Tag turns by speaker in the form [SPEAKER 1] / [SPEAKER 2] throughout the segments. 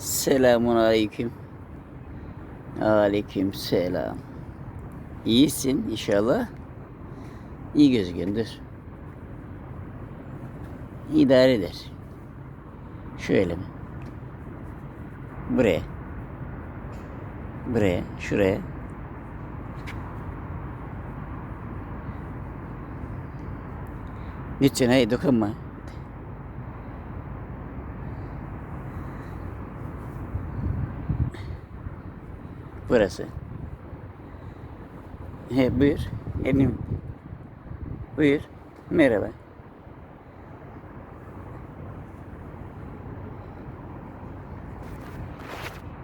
[SPEAKER 1] Selamun aleyküm. Aleyküm selam. İyisin inşallah. İyi gözüküyordur. İdare eder. Şöyle mi? Buraya. Buraya, şuraya. Lütfen hayır dokunma. Burası. He buyur. Elim. Buyur. Merhaba.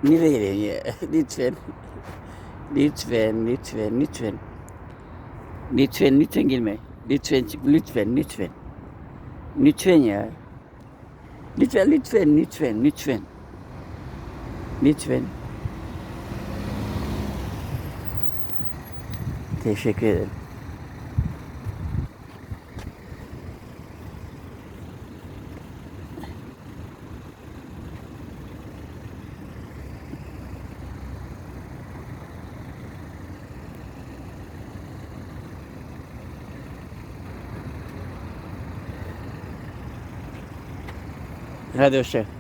[SPEAKER 1] Nereye ya? Lütfen. Lütfen, lütfen, lütfen. Lütfen, lütfen girme. Lütfen lütfen, lütfen. Lütfen ya. Lütfen, lütfen, lütfen, lütfen. Lütfen. Teşekkür ederim. Hadi hoşça.